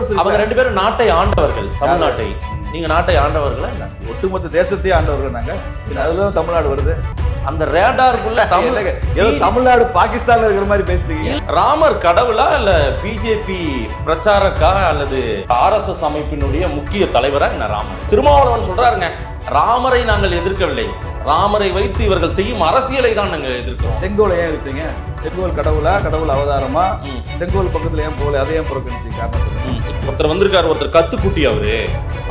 Course அவங்க ரெண்டு பேரும் நாட்டை ஆண்டவர்கள் தமிழ்நாட்டை. நீங்க நாட்டை ஆண்டவர்களா ஒட்டுமொத்த தேசத்தையே ஆண்டவர்கள் நாங்க. அதுல தமிழ்நாடு வருது. அந்த ரேடாருக்குள்ள தமிழ் என்னங்க, ஏதோ தமிழ்நாடு பாகிஸ்தான்ல இருக்கிற மாதிரி பேசுறீங்க ராமர் கடவுளா இல்ல பிஜேபி பிரச்சாரக்கா அல்லது ஆர்எஸ்எஸ் அமைப்பினுடைய முக்கிய தலைவரா என்ன ராமர்? திருமாவளவன் சொல்றாருங்க ராமரை நாங்கள் எதிர்க்கவில்லை. ராமரை வைத்து இவர்கள் செய்யும் அரசியலை தான் நாங்கள் எதிர்க்கிறோம். செங்கோலை ஏன் எடுத்தீங்க செங்கோல் கடவுளா கடவுள் அவதாரமா. செங்கோல் பக்கத்துல ஏன் போகல? அதை ஏன் புறக்கணிச்சு. ஒருத்தர் வந்திருக்காரு ஒருத்தர் கத்துக்குட்டி அவரு.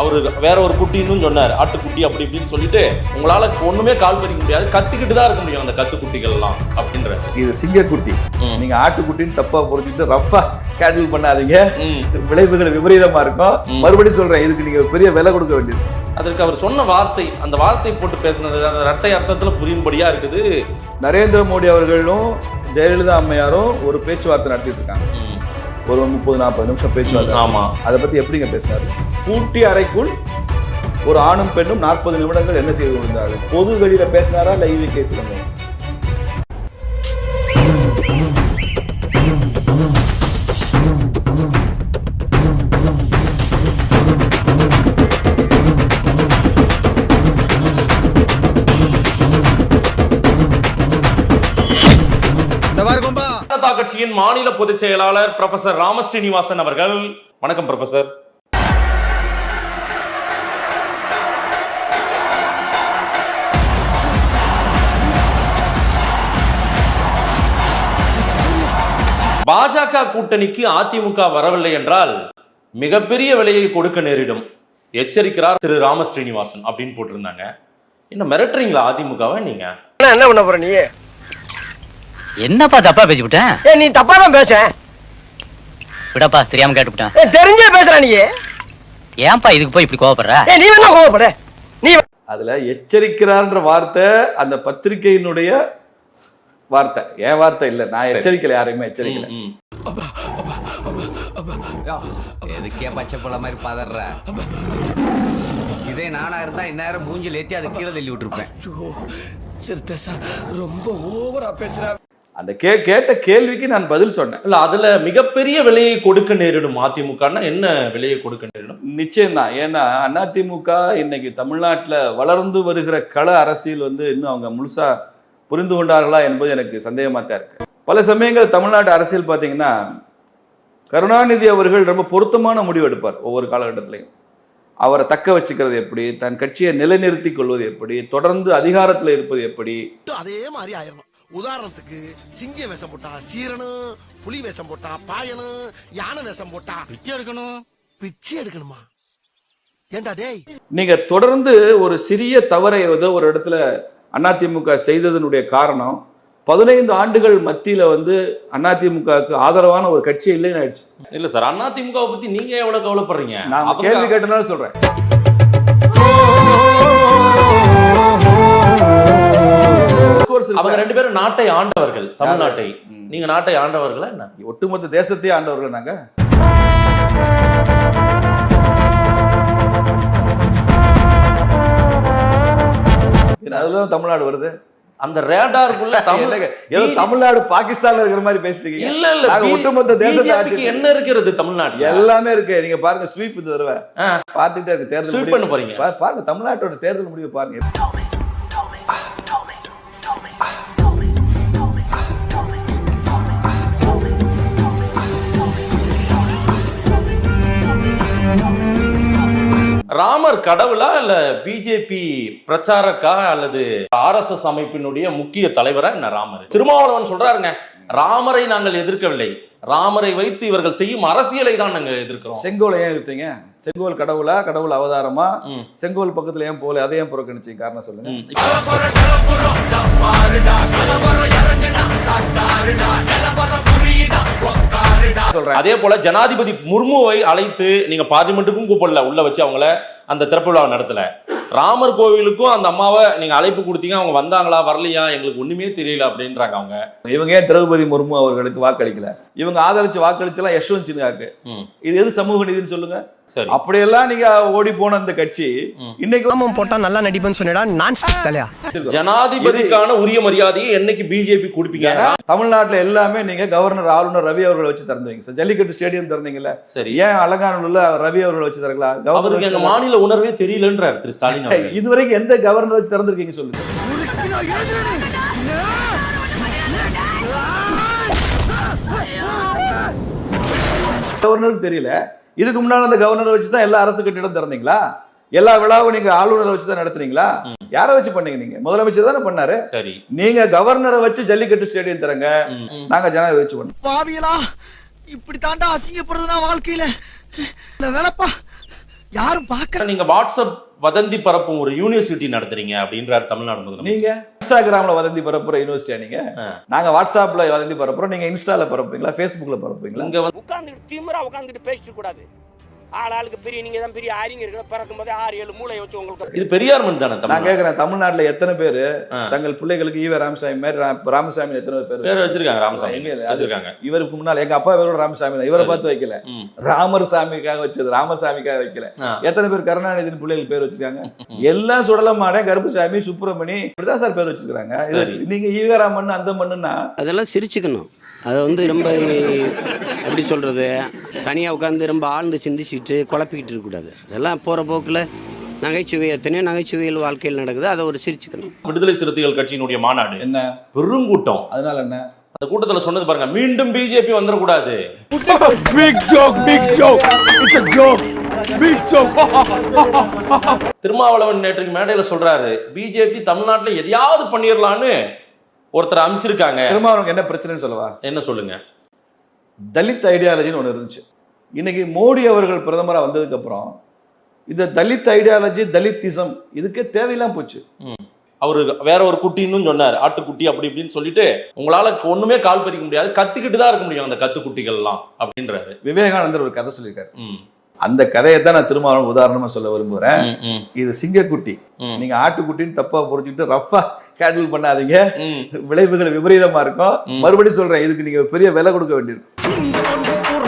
அவரு வேற ஒரு குட்டின்னு சொன்னார். ஆட்டுக்குட்டி அப்படி இப்படின்னு சொல்லிட்டு உங்களால ஒண்ணுமே கால் பதிக்க முடியாது. கத்துக்கிட்டு தான் இருக்க முடியும் அந்த கத்துக்குட்டிகள் எல்லாம் அப்படின்ற. இது சிங்கக்குட்டி. நீங்க ஆட்டுக்குட்டின்னு தப்பா புரிஞ்சுட்டு ரஃபா கேண்டில் பண்ணாதீங்க. விளைவுகள் விபரீதமா இருக்கும். மறுபடியும் சொல்றேன் இதுக்கு நீங்க பெரிய விலை கொடுக்க வேண்டியது. அதற்கு அவர் சொன்ன வார்த்தை அந்த வார்த்தை போட்டு பேசுனது அந்த இரட்டை அர்த்தத்துல புரியும்படியா இருக்குது. நரேந்திர மோடி அவர்களும் ஜெயலலிதா அம்மையாரும் ஒரு பேச்சுவார்த்தை நடத்திட்டு இருக்காங்க. ஒரு முப்பது நாற்பது நிமிஷம் பேச்சுவார்த்தை. ஆமா. அதை பத்தி எப்படிங்க பேசினாரு? கூட்டி அறைக்குள் ஒரு ஆணும் பெண்ணும் நாற்பது நிமிடங்கள் என்ன செய்து கொண்டிருந்தார்கள்? பொது வெளியில பேசினாரா இல்ல ஈவி கேஸ்ல மாநில பொதுச் செயலாளர் ப்ரொஃபசர் ராமஸ்ரீனிவாசன் அவர்கள். வணக்கம் ப்ரொஃபசர் பாஜக கூட்டணிக்கு அதிமுக வரவில்லை என்றால் மிகப்பெரிய விலையை கொடுக்க நேரிடும். எச்சரிக்கிறார் திரு ராமஸ்ரீனிவாசன் அப்படின்னு போட்டிருந்தாங்க. என்ன மிரட்டுறீங்களா அதிமுகவை நீங்க? என்ன பண்ண போற நீ என்னப்பா தப்பா பேசிவிட்டேன் ஏ நீ தப்பா தான் பேச விடப்பா தெரியாம கேட்டுவிட்டேன். ஏ, தெரிஞ்சே பேசுற நீ. ஏ ஏன்பா இதுக்கு போய் இப்படி கோவப்படுற? நீ வேணா கோவப்பட. நீ அதுல எச்சரிக்கிறார்ன்ற வார்த்தை அந்த பத்திரிகையினுடைய வார்த்தை. என் வார்த்தை இல்ல நான் சரி. எச்சரிக்கல யாரையுமே எச்சரிக்கல. எதுக்கே பச்சை புள்ள மாதிரி பதற? இதே நானா இருந்தா இந்நேரம் மூஞ்சில் ஏத்தி அதை கீழே தள்ளி விட்டுருப்பேன். அந்த கே கேட்ட கேள்விக்கு நான் பதில் சொன்னேன். இல்ல அதுல மிகப்பெரிய விலையை கொடுக்க நேரிடும் அதிமுகன்னா என்ன விலையை கொடுக்க நேரிடும்? நிச்சயம்தான். ஏன்னா அதிமுக இன்னைக்கு தமிழ்நாட்டுல வளர்ந்து வருகிற கள அரசியல் வந்து இன்னும் அவங்க முழுசா புரிந்து கொண்டார்களா என்பது எனக்கு சந்தேகமா தான் இருக்கு. பல சமயங்கள் தமிழ்நாட்டு அரசியல் பார்த்தீங்கன்னா கருணாநிதி அவர்கள் ரொம்ப பொருத்தமான முடிவு எடுப்பார் ஒவ்வொரு காலகட்டத்திலையும். அவரை தக்க வச்சுக்கிறது எப்படி தன் கட்சியை நிலைநிறுத்திக் கொள்வது எப்படி தொடர்ந்து அதிகாரத்தில் இருப்பது எப்படி? அதே மாதிரி ஆயிரணும். உதாரணத்துக்கு சிங்க வேஷம் போட்டா சீரனும் புலி வேஷம் போட்டா பாயனும் யானை வேஷம் போட்டா பிச்சை எடுக்கணும். பிச்சை எடுக்கணுமா? ஏண்டா டேய்? நீங்க தொடர்ந்து ஒரு சிறிய தவறை ஏதோ ஒரு இடத்துல அதிமுக செய்ததனுடைய காரணம் பதினைந்து ஆண்டுகள் மத்தியில வந்து அதிமுகவுக்கு ஆதரவான ஒரு கட்சி இல்லைன்னு ஆயிடுச்சு. இல்ல சார் அதிமுகவை பத்தி நீங்க எவ்வளவு கவலைப்படுறீங்க? நான் கேள்வி கேட்டனால சொல்றேன். அவங்க ரெண்டு பேரும் நாட்டை ஆண்டவர்கள் தமிழ்நாட்டை. நீங்க நாட்டை ஆண்டவர்களா என்ன? ஒட்டுமொத்த தேசத்தையே ஆண்டவர்கள் நாங்க? அதுல தமிழ்நாடு வருது? அந்த ரேடாருக்குள்ள தமிழ் என்னங்க, ஏதோ தமிழ்நாடு பாகிஸ்தான்ல இருக்கிற மாதிரி பேசிட்டீங்க இல்ல இல்ல ஒட்டுமொத்த தேசத்தை என்ன இருக்கிறது தமிழ்நாட்டுல? எல்லாமே இருக்கு. நீங்க பாருங்க ஸ்வீப் இந்த தடவை. ஆ. பார்த்துட்டே இருக்கு தேர்தல். பண்ண போறீங்க. பாருங்க தமிழ்நாட்டோட தேர்தல் முடிவு பாருங்க. ராமர் கடவுளா இல்ல பிஜேபி பிரச்சாரக்கா அல்லது ஆர்எஸ்எஸ் அமைப்பினுடைய முக்கிய தலைவரா என்ன ராமர்? திருமாவளவன் சொல்றாருங்க ராமரை நாங்கள் எதிர்க்கவில்லை. ராமரை வைத்து இவர்கள் செய்யும் அரசியலை தான் நாங்க எதிர்க்கிறோம். செங்கோலை ஏன் எடுத்தீங்க செங்கோல் கடவுளா கடவுள் அவதாரமா. செங்கோல் பக்கத்துல ஏன் போகல அதை ஏன் புறக்கணிச்சீங்க? காரணம் சொல்லுங்க. அதே போல ஜனாதிபதி முர்முவை அழைத்து நீங்க பார்லிமெண்ட்டுக்கும் கூப்பிடல உள்ள வச்சு அவங்கள. அந்த திறப்பு விழாவை நடத்தலை. ராமர் கோவிலுக்கும் அந்த அம்மாவை நீங்க அழைப்பு கொடுத்தீங்க அவங்க வந்தாங்களா வரலையா எங்களுக்கு ஒண்ணுமே தெரியல அப்படின்றாங்க அவங்க. இவங்க ஏன் திரௌபதி முர்மு அவர்களுக்கு வாக்களிக்கல? இவங்க ஆதரிச்சு வாக்களிச்செல்லாம் யஷ்வந்த் சின்ஹாக்கு. இது எது சமூக நீதினு சொல்லுங்க? சரி. அப்படியெல்லாம் நீங்க ஓடி போன அந்த கட்சி. இன்னைக்கு போட்டா நல்லா நடிப்பேன்னு நான் தலையா? ஜனாதிபதிக்கான உரிய மரியாதையை என்னைக்கு பிஜேபி கொடுப்பீங்க தமிழ்நாட்டுல எல்லாமே நீங்க கவர்னர் ஆளுநர் ரவி அவர்களை வச்சு திறந்தீங்க சார் ஜல்லிக்கட்டு ஸ்டேடியம் திறந்தீங்கல்ல? சரி. ஏன் அலங்காநல்லூர்ல ரவி அவர்களை வச்சு திறக்கலாம் அவருக்கு எங்க கவர்னர் மாநில உணர்வே தெரியலன்றார் திரு ஸ்டாலின் இதுவரைக்கும் எந்த கவர்னர் வச்சு திறந்திருக்கீங்க சொல்லுங்க கவர்னருக்கு தெரியல. இதுக்கு முன்னால அந்த கவர்னரை வச்சு தான் எல்லா அரசு கட்டிடம் திறந்தீங்களா? எல்லா விழாவும் நீங்க ஆளுநரை வச்சு தான் நடத்துறீங்களா யாரை வச்சு பண்ணீங்க நீங்க? முதலமைச்சர் தானே பண்ணாரு. சரி. நீங்க கவர்னரை வச்சு ஜல்லிக்கட்டு ஸ்டேடியம் தரங்க. நாங்க ஜனாதிபதி வச்சு பண்ணோம். பாவியலா இப்படி தாண்டா அசிங்கப்படுறது நான் வாழ்க்கையில. இல்ல வேலைப்பா. யாரும் பார்க்க நீங்க வாட்ஸ்அப் வதந்தி பரப்பும் ஒரு யூனிவர்சிட்டி நடத்துறீங்க அப்படின்றார் தமிழ்நாடு முதலமைச்சர். நீங்க இன்ஸ்டாகிராம்ல வதந்தி பரப்புற யூனிவர்சிட்டியா நீங்க. நாங்க வாட்ஸ்அப்ல வதந்தி பரப்புறோம் நீங்க இன்ஸ்டால பரப்புறீங்களா ஃபேஸ்புக்ல பரப்புறீங்களா? இங்க வந்து உட்காந்துட்டு திமிரா உட்காந்துட்டு பேசிட்டு கூடாது. ஆள் ஆளுக்கு பெரிய நீங்க தான் பெரிய அறிஞர் இருக்கணும் பிறக்கும் போதே ஆறு ஏழு மூளை வச்சு உங்களுக்கு இது பெரியார் மண் தானே நான் கேக்குறேன் தமிழ்நாட்டுல எத்தனை பேரு. தங்கள் பிள்ளைகளுக்கு ஈவ ராமசாமி மாதிரி ரா- ராமசாமி எத்தனை பேர் பேர்? வச்சிருக்காங்க ராமசாமி. வச்சிருக்காங்க. இவருக்கு முன்னால எங்க அப்பா பேரோட ராமசாமி தான். இவரை. பார்த்து வைக்கல. ராமர் சாமிக்காக வச்சது ராமசாமிக்காக வைக்கல. எத்தனை பேர் கருணாநிதியின் பிள்ளைகள் பேர் வச்சிருக்காங்க? எல்லாம் சுடலமாட கருப்புசாமி சுப்பிரமணி இப்படிதான் சார் பேர் வச்சிருக்காங்க. நீங்க ஈவரா மண்ணு அந்த மண்ணுன்னா அதெல்லாம் சிரிச்சுக்கணும். அதை வந்து ரொம்ப எப்படி சொல்கிறது தனியாக உட்காந்து ரொம்ப ஆழ்ந்து சிந்திச்சுட்டு குழப்பிக்கிட்டு இருக்கக்கூடாது அதெல்லாம் போகிற போக்கில் நகைச்சுவை எத்தனையோ நகைச்சுவைகள் வாழ்க்கையில் நடக்குது. அதை ஒரு சிரிச்சுக்கணும். விடுதலை சிறுத்தைகள் கட்சியினுடைய மாநாடு. என்ன? பெருங்கூட்டம். அதனால என்ன? அந்த கூட்டத்துல சொன்னது பாருங்க மீண்டும் பிஜேபி வந்துடக்கூடாது. திருமாவளவன் நேற்றுக்கு மேடையில சொல்றாரு பிஜேபி தமிழ்நாட்டுல எதையாவது பண்ணிடலான்னு ஒருத்தர் அமைச்சிருக்காங்க. திருமாவளவனுக்கு என்ன பிரச்சனைன்னு சொல்லவா? என்ன சொல்லுங்க. தலித் ஐடியாலஜின்னு ஒன்று இருந்துச்சு. இன்னைக்கு மோடி அவர்கள் பிரதமரா வந்ததுக்கு அப்புறம் இந்த தலித் ஐடியாலஜி தலித்திசம் இதுக்கே தேவையில்லாம போச்சு. அவரு வேற ஒரு குட்டின்னு சொன்னார். ஆட்டுக்குட்டி அப்படி இப்படின்னு சொல்லிட்டு உங்களால ஒண்ணுமே கால் பதிக்க முடியாது. கத்திக்கிட்டு தான் இருக்க முடியும் அந்த கத்துக்குட்டிகள் எல்லாம் அப்படின்றாரு. விவேகானந்தர் ஒரு கதை சொல்லியிருக்காரு. அந்த கதையை தான் நான் திருமாவளவன் உதாரணமா சொல்ல ம், இது சிங்கக்குட்டி. நீங்க ஆட்டுக்குட்டின்னு தப்பா புரிஞ்சுக்கிட்டு ரஃபா ஹேண்டில் பண்ணாதீங்க. விளைவுகள் விபரீதமா இருக்கும். மறுபடியும் சொல்றேன் இதுக்கு நீங்க பெரிய விலை கொடுக்க வேண்டியிருக்கும்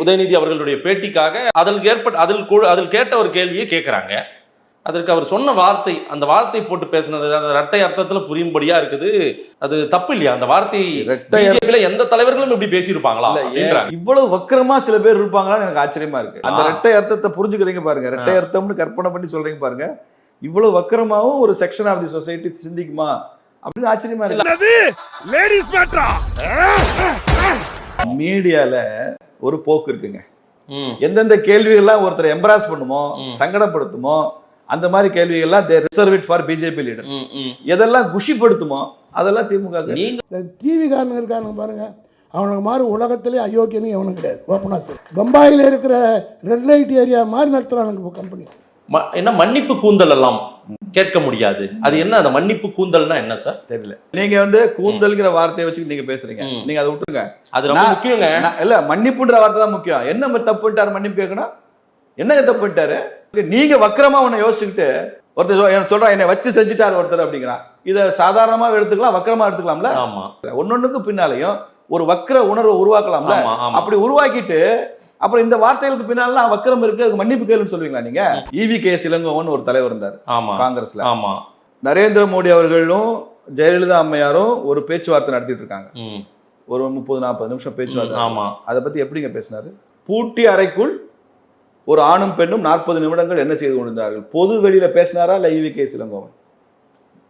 உதயநிதி அவர்களுடைய பேட்டிக்காக அதில் ஏற்பட்ட அதில் அதில் கேட்ட ஒரு கேள்வியை கேட்குறாங்க அதற்கு அவர் சொன்ன வார்த்தை அந்த வார்த்தை போட்டு பேசினது அந்த இரட்டை அர்த்தத்துல புரியும்படியா இருக்குது. அது தப்பு இல்லையா? அந்த வார்த்தை இரட்டை பிஜேபியில எந்த தலைவர்களும் இப்படி பேசியிருப்பாங்களா? இவ்வளவு வக்கரமா சில பேர் இருப்பாங்களான்னு எனக்கு ஆச்சரியமா இருக்கு. அந்த ஆ. ரெட்டை அர்த்தத்தை புரிஞ்சுக்கிறீங்க பாருங்க. ரெட்டை அர்த்தம்னு கற்பனை பண்ணி சொல்றீங்க பாருங்க. இவ்வளவு வக்கரமாவும் ஒரு செக்ஷன் ஆஃப் தி சொசைட்டி சிந்திக்குமா? அப்படின்னு ஆச்சரியமா இருக்கு. லேடிஸ் மேட்ரா மீடியால ஒரு போக்கு இருக்குங்க. ம், எந்தெந்த கேள்விகள்லாம் ஒருத்தர் எம்பராஸ் பண்ணுமோ. சங்கடப்படுத்துமோ அந்த மாதிரி கேள்விகள்லாம் they reserve it for BJP leaders. எதெல்லாம் குஷிப்படுத்துமோ அதெல்லாம் திமுக. நீங்க இந்த டிவி காரனுங்க இருக்கானுங்க பாருங்க. அவனுக்கு மாதிரி உலகத்திலே அயோக்கியனும் எவனும் கிடையாது. ஓப்பனாக தெரியும். பம்பாயில் இருக்கிற ரெட் லைட் ஏரியா மாதிரி நடத்துகிறானுங்க கம்பெனி ம- என்ன மன்னிப்பு கூந்தல் எல்லாம் கேட்க முடியாது. அது என்ன அந்த மன்னிப்பு கூந்தல்னா என்ன சார் தெரியல. நீங்க வந்து கூந்தல்ங்கிற வார்த்தையை வச்சு நீங்க பேசுறீங்க. நீங்க அதை விட்டுருங்க. அது ரொம்ப முக்கியங்க. இல்ல மன்னிப்புன்ற வார்த்தை தான் முக்கியம். என்ன தப்புட்டாரு மன்னிப்பு கேட்கணும்? என்னங்க தப்புட்டாரு நீங்க வக்கரமா உன்னை யோசிச்சுக்கிட்டு ஒருத்தர் சொ- எனக்கு சொல்றான் என்னை வச்சு செஞ்சுட்டாரு ஒருத்தர் அப்படிங்கிறான் இதை சாதாரணமா எடுத்துக்கலாம் வக்கரமா எடுத்துக்கலாம்ல? ஆமா. ஒன்னொன்னுக்கு பின்னாலையும் ஒரு வக்கர உணர்வை உருவாக்கலாம்ல? அப்படி உருவாக்கிட்டு அப்புறம் இந்த வார்த்தைகளுக்கு பின்னாலாம் வக்கரம் இருக்கு அதுக்கு மன்னிப்பு கேளுன்னு சொல்லுவீங்களா நீங்க? இவி கே இளங்கோவன் ஒரு தலைவர் இருந்தார் ஆமா. காங்கிரஸ்ல. ஆமா. நரேந்திர மோடி அவர்களும் ஜெயலலிதா அம்மையாரும் ஒரு பேச்சுவார்த்தை நடத்திட்டு இருக்காங்க. ஒரு முப்பது நாற்பது நிமிஷம் பேச்சுவார்த்தை. ஆமா. அதை பத்தி எப்படிங்க பேசினாரு? பூட்டி அறைக்குள் ஒரு ஆணும் பெண்ணும் நாற்பது நிமிடங்கள் என்ன செய்து கொண்டிருந்தார்கள்? பொது வெளியில பேசினாரா இல்ல ஈவி கே இளங்கோவன்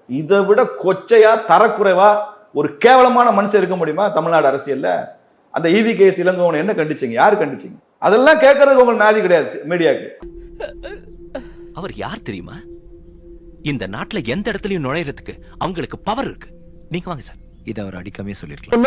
இதை விட கொச்சையா தரக்குறைவா ஒரு கேவலமான மனுஷன் இருக்க முடியுமா தமிழ்நாடு அரசியல்ல? அந்த ஈவி கே இளங்கோவன் என்ன கண்டிச்சீங்க? யாரு கண்டிச்சீங்க? அதெல்லாம் கேட்கறதுக்கு உங்களுக்கு நாதி கிடையாது மீடியாக்கு. அவர் யார் தெரியுமா? இந்த நாட்டுல எந்த இடத்துலயும் நுழையறதுக்கு அவங்களுக்கு பவர் இருக்கு. நீங்க வாங்க சார். இதை அவர் அடிக்காமே சொல்லிருக்கலாம்